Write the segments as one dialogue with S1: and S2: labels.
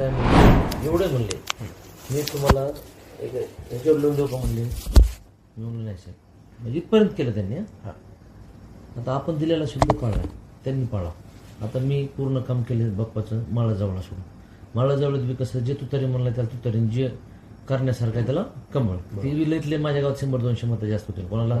S1: काय म्हणले? एवढे म्हणले. मी तुम्हाला एक ह्याच्यावर लिहून देऊ का म्हणले? नाही साहेब. म्हणजे इथपर्यंत केलं त्यांनी हं. आता आपण दिलेला शब्द पाळला त्यांनी पाळा. आता मी पूर्ण काम केले बाप्पाचं माळाजवळ सोडून. माळाजवळ बी कसं जे तुतारी म्हणलं त्याला तुतारी जे करण्यासारखं आहे त्याला कमळ. ते बी लईतले माझ्या गावात शंभर दोनशे मतं जास्त होते. कोणाला?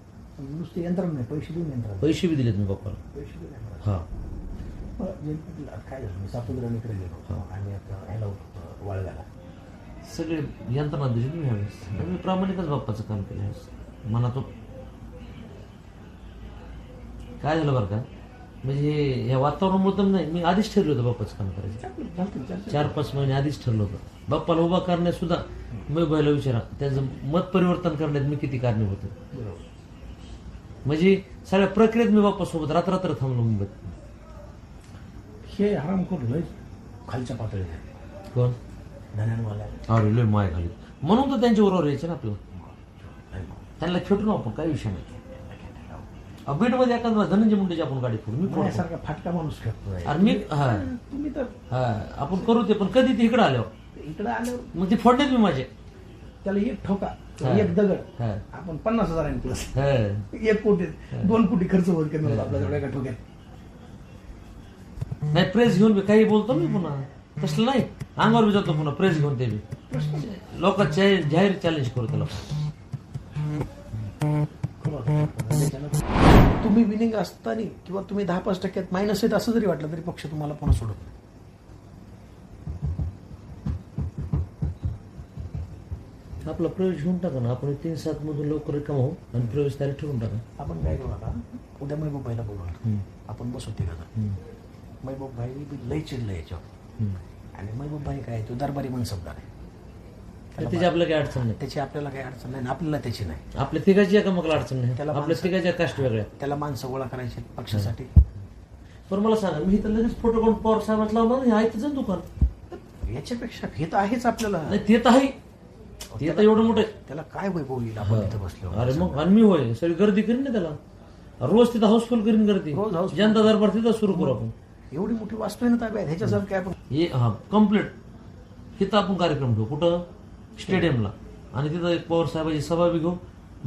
S2: नुसते यंत्रणा नाही पैसे देऊन यंत्रणा
S1: पैसे बी दिलेत मी बाप्पाला.
S2: पैसे देऊन यंत्रणा
S1: हा.
S2: जे काय झालं मी सातुद्रानीकडे गेलो आणि आता ह्याला होतो वाळव्याला.
S1: सगळे यंत्रणा दिली मी ह्यावेळेस. मी प्रामाणिकच बाप्पाचं काम केलं ह्यावेळेस. मनात काय झालं बरं का? म्हणजे हे- ह्या वातावरणामुळे तर नाही मी आधीच ठरलं होतं बाप्पाचं काम करायचं.
S2: चालतं, चालतं, चालतं.
S1: चार पाच महिने आधीच ठरलं होतं. बाप्पाला उभा करण्यात सुद्धा मी बैला विचारा. त्याचं मत परिवर्तन करण्यात मी किती कारणीभूत होतो
S2: बरोबर.
S1: म्हणजे सगळ्या प्रक्रियेत मी बाप्पासोबत रात्र थांबलो मुंबईत.
S2: हे हरामखोर लय खालच्या पातळीत आहे.
S1: कोण?
S2: धन्यानवाला
S1: अरे लय माय घाली म्हणून तर त्यांच्या बरोबर यायचे ना आपलं त्यांना खेटू ना आपण काही विषय नाही. बीडमध्ये एखादा धनंजय मुंडेची आपण गाडी फोडू. मी
S2: माझ्यासारखा फाटका माणूस खेळतोय
S1: अरे मी हा.
S2: तुम्ही तर
S1: हा आपण करू ते पण कधी ते इकडे आल्यावर?
S2: इकडे आल्यावर
S1: मग ते फोडण्यात मी माझे.
S2: त्याला एक ठोका.
S1: हा.
S2: एक दगड.
S1: हा.
S2: आपण पन्नास हजारांनी प्लस
S1: हा.
S2: एक कोटी. दोन कोटी खर्च होत करणार आपल्याला एका ठोक्यात
S1: नाही प्रेस घेऊन बी काही बोलतो मी पुन्हा. तसलं नाही. अंगावर बी जातो पुन्हा प्रेस घेऊन ते बी. लोक जाहीर चॅलेंज करू त्याला
S2: तुम्ही विनिंग असताना किंवा तुम्ही दहा पाच टक्क्यात मायनस आहेत असं जरी वाटलं तरी पक्ष तुम्हाला पुन्हा सोडत नाही.
S1: आपला प्रवेश घेऊन टाका ना. आपण तीन सात मधून लवकर रिकाम होऊ आणि प्रवेश तारीख ठरवून टाका.
S2: आपण काय करू आता? उद्या महबूब भाईला
S1: हम्म.
S2: आपण बसू तिघा
S1: हम्म.
S2: महबूब भाई बी लय चिडलं याच्यावर. आणि महबूब भाई काय तो दरबारी आहे.
S1: तर त्याची आपल्याला काही अडचण नाही.
S2: त्याची आपल्याला काही अडचण नाही आपल्याला त्याची नाही.
S1: आपल्या तिघाची एकामेकाला अडचण नाही.
S2: त्याला
S1: आपल्या तिघाच्या कास्ट वेगळ्या.
S2: त्याला माणसं गोळा करायचे पक्षासाठी.
S1: पण मला सांगा मी इथं लगेच फोटो काढून पवार साहेबांना लावणार आहे. त्याचं दुकान.
S2: याच्यापेक्षा हे तर आहेच आपल्याला.
S1: ते तर आहे. ते तर एवढं मोठं आहे.
S2: त्याला काय वैभव येईल आपण इथं बसलो
S1: अरे मग आणि मी होय सगळी गर्दी करीन ना त्याला. रोज तिथं हाऊसफुल करीन गर्दी.
S2: रोज houseful.
S1: जनता दरबार तिथं सुरू करू आपण.
S2: एवढी मोठी वास्तू आहे ना ताब्यात ह्याच्यासारखं काय आपण
S1: हे हा कंप्लीट तिथं आपण कार्यक्रम ठेवू. कुठं? स्टेडियमला. आणि तिथं एक पवार साहेबाची सभा बी घेऊ.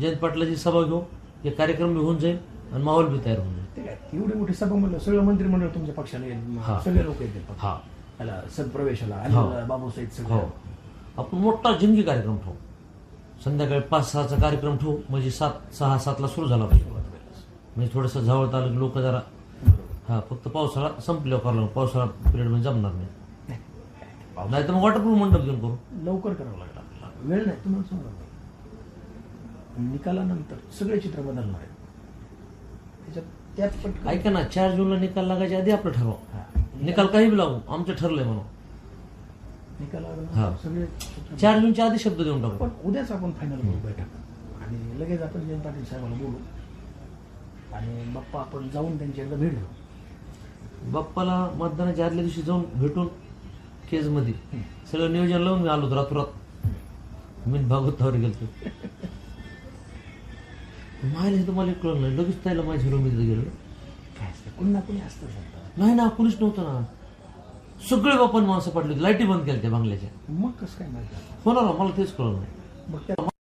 S1: जयंत पाटलाची सभा घेऊ. हे कार्यक्रम बी होऊन जाईल आणि माहोल बी तयार होऊन जाईल.
S2: ते काय? एवढी मोठी सभा म्हणलं सगळं मंत्रिमंडळ तुमच्या पक्षाला येईल.
S1: हा.
S2: सगळे लोक येतील.
S1: हा.
S2: त्याला सदप्रवेशाला
S1: हा.
S2: बाबूसाहेब
S1: हो.
S2: सगळं
S1: आपण मोठा जिंगी कार्यक्रम ठेवू. संध्याकाळी पाच सहाचा कार्यक्रम ठेवू. म्हणजे सात सहा सातला सुरू झाला पाहिजे म्हणजे थोडंसं जवळ आलं लोक जरा हा फक्त पावसाळा संपल्यावर करावं पावसाळा पिरियडमध्ये जमणार नाही. नाही तर मग वॉटरप्रूफ मंडप घेऊन करू.
S2: लवकर करावं लागलं आपल्याला. वेळ नाही तुम्हाला सांगा निकालानंतर सगळे चित्र बदलणार आहे त्याच्यात त्यात
S1: ऐका ना चार जूनला निकाल लागायच्या आधी आपलं ठरवा. निकाल काही बी लागू. आमचं ठरलंय म्हणून. हा.
S2: निकालानंतर सगळे
S1: चार जूनच्या आधी शब्द देऊन टाकू.
S2: पण उद्याच आपण फायनल करू बैठक. आणि लगेच आपण जयंत पाटील साहेबांना बोलू. आणि बाप्पा आपण जाऊन त्यांची एकदा भेट घेऊ.
S1: बाप्पाला मतदानाच्या आदल्या दिवशी जाऊन भेटून केजमध्ये सगळं नियोजन लावून मी आलो रातोरात. मी भागवतावर गेलो मायला हे तर मला कळलं नाही. लगेच त्याला माझ्या हिरो मध्ये गेलो.
S2: काय असतं? कुणी ना कुणी असतं.
S1: नाही ना कुणीच नव्हतं ना. सगळे बाप्पान माणसं पडली लाईटी बंद केल्या त्या बांगल्याच्या.
S2: मग कसं काय माहिती?
S1: होणार मला तेच कळलं नाही.
S2: मग त्या